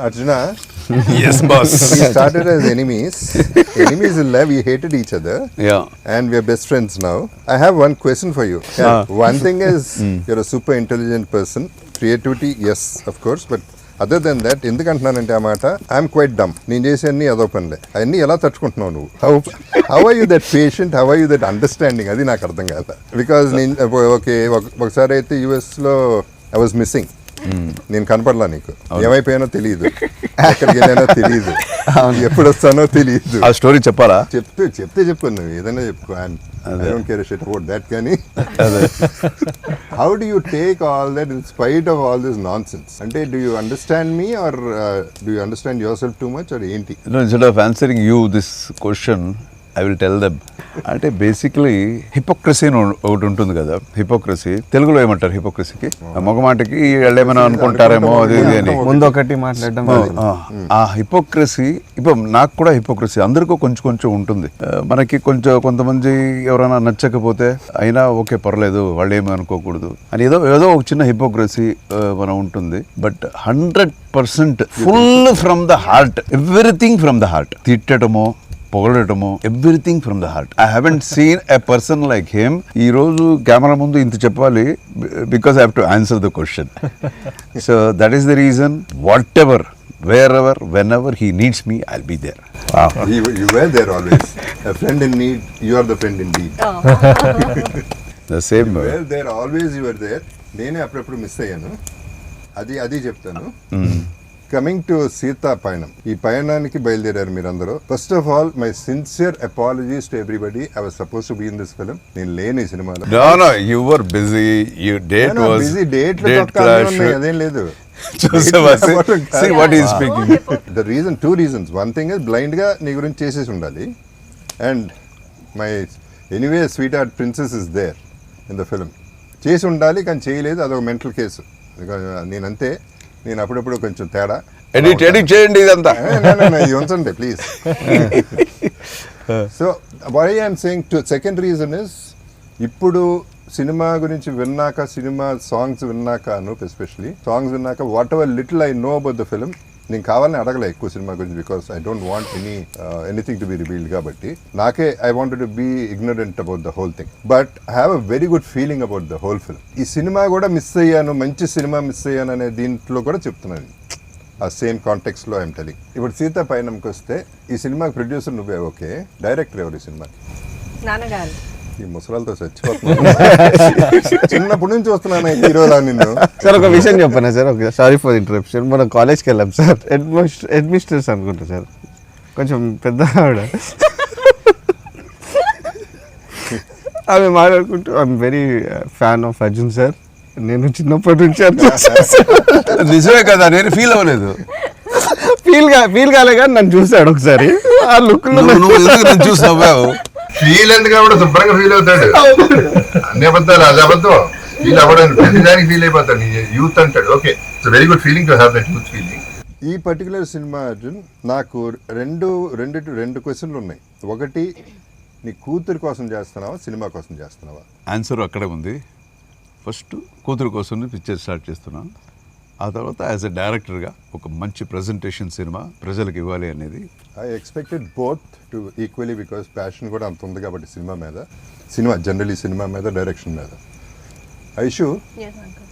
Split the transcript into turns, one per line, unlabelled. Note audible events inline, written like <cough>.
Arjuna yes boss started as enemies best friends now I have one question thing super intelligent person creativity yes of course but other than that ఎందుకంటున్నానంటే ఆ మాట? I'm quite నేను చేసే అన్ని అదో పనిలే. అన్ని ఎలా తట్టుకుంటున్నావు నువ్వు? హౌ పేషెంట్ హౌ ఐ అది నాకు అర్థం కాదు బికాస్ ఓకే ఒకసారి అయితే యుఎస్లో ఐ వాజ్ మిస్సింగ్ నేను కనపడలా నీకు. ఏమైపోయానో తెలియదు. ఎక్కడికి వెళ్ళానో తెలియదు. ఎప్పుడు వస్తానో తెలియదు.
ఆ స్టోరీ చెప్పాలా?
చెప్తే చెప్తే చెప్పు నువ్వు ఏదైనా చెప్పుకో I don't care shit about that కానీ how do you take all that in spite of all this nonsense అంటే do you understand me or do you understand yourself too much or ఏంటి?
Instead of answering you this question I will tell them అంటే basically hypocrisy అని ఒకటి ఉంటుంది కదా hypocrisy తెలుగులో ఏమంటారు హిపోక్రసీకి మొగమాటకి వాళ్ళు ఏమైనా అనుకుంటారేమో అది ఇది అని.
ముందు ఒకటి మాట్లాడడం
ఆ, ఆ హిపోక్రసీ ఇప్పుడు నాకు కూడా హిపోక్రసీ అందరికీ కొంచెం కొంచెం ఉంటుంది. మనకి కొంచెం కొంతమంది ఎవరైనా నచ్చకపోతే అయినా ఓకే పర్లేదు వాళ్ళు ఏమి అనుకోకూడదు అని ఏదో ఏదో ఒక చిన్న హిపోక్రసీ మనం ఉంటుంది. But hundred percent full from the heart everything from the heart తిట్టడమో పొగడటము everything from the heart I haven't seen a person like him ఈ రోజు కెమెరా ముందు ఇంత చెప్పాలి because I have to answer the question so that is the reason whatever wherever whenever he needs me I'll be there
you were there always friend in need you are the friend in deed
the same
were there always you're there నేనే అప్పుడప్పుడు miss అయ్యాను. అది అది చెప్తాను. Coming to Sita పయనం. ఈ పయనానికి బయలుదేరారు మీరందరూ. First of all my sincere apologies to everybody I was suppose to be in this film నేను లేని ఈ సినిమాలో
no no you were busy you date was
busy date అదేం లేదు.
చూసావా see what is speaking
the reason two reasons one thing is బ్లైండ్గా నీ గురించి చేసేసి ఉండాలి. And my anyway sweetheart princess is there in the film చేసి ఉండాలి కానీ చేయలేదు. అదొక మెంటల్ కేసు నేనంతే. నేను అప్పుడప్పుడు కొంచెం తేడా.
ఎడిట్ ఎడిట్ చేయండి ఇదంతా. <laughs>
ఇది ఉంచండి please so why I'm saying two second reason is ఇప్పుడు సినిమా గురించి విన్నాక సినిమా సాంగ్స్ విన్నాక అనూప్ ఎస్పెషలీ సాంగ్స్ విన్నాక whatever little I know about the film నేను కావాలని అడగలే ఎక్కువ సినిమా గురించి because I don't want any anything to be revealed కాబట్టి. నాకే I want to be ignorant about the whole thing but I have a very good feeling about the whole film ఈ cinema కూడా miss అయ్యాను మంచి cinema miss అయ్యాను అనే దీంట్లో కూడా చెప్తున్నాను ఆ సేమ్ కాంటెక్స్లో ఐమ్ టెలింగ్ ఇప్పుడు సీత పయనంకి వస్తే ఈ సినిమాకి ప్రొడ్యూసర్ నువ్వే ఓకే డైరెక్టర్ ఎవరు ఈ సినిమాకి?
నాన్నగారు.
ఈ ముసలాలతో చచ్చిపోతున్నాను. చిన్నప్పటి నుంచి వస్తున్నాను హీరోలా నిన్ను.
సార్ ఒక విషయం చెప్పనా సార్? ఒక సారీ ఫర్ ఇంటరప్షన్. మనం కాలేజ్కి వెళ్ళాం సార్. అడ్మినిస్ట్రేటర్స్ అనుకుంటా సార్. కొంచెం పెద్ద ఆవిడ. ఆమె మాట్లాడుకుంటూ I'm very fan of Arjun sir. నేను చిన్నప్పటి నుంచి
నిజమే కదా నేను ఫీల్ అవ్వలేదు.
ఫీల్గా ఫీల్ కాలే కానీ నన్ను చూసాడు ఒకసారి. ఆ లుక్
నువ్వు నువ్వు
ఫీల్ ఎందుకు కూడా శుభ్రంగా ఫీల్ అవుతాడు. అన్ని అబద్ధాలు అది అబద్ధం. ఫీల్ అవ్వడానికి ప్రతిదానికి ఫీల్ అయిపోతాడు. యూత్ అంటాడు. Okay it's very good feeling to have that youth feeling ఈ పర్టికులర్ సినిమా అర్జున్ నాకు రెండు రెండు రెండు క్వశ్చన్లు ఉన్నాయి. ఒకటి నీ కూతురు కోసం చేస్తున్నావా సినిమా కోసం చేస్తున్నావా?
ఆన్సర్ అక్కడే ఉంది. ఫస్ట్ కూతురు కోసం పిక్చర్ స్టార్ట్ చేస్తున్నాను ఆ తర్వాత యాజ్ ఎ డైరెక్టర్గా ఒక మంచి ప్రజెంటేషన్ సినిమా ప్రజలకు ఇవ్వాలి అనేది.
I expected both too equally because passion కూడా అంత ఉంది కాబట్టి సినిమా మీద. సినిమా జనరలీ సినిమా మీద డైరెక్షన్ మీద. ఐషు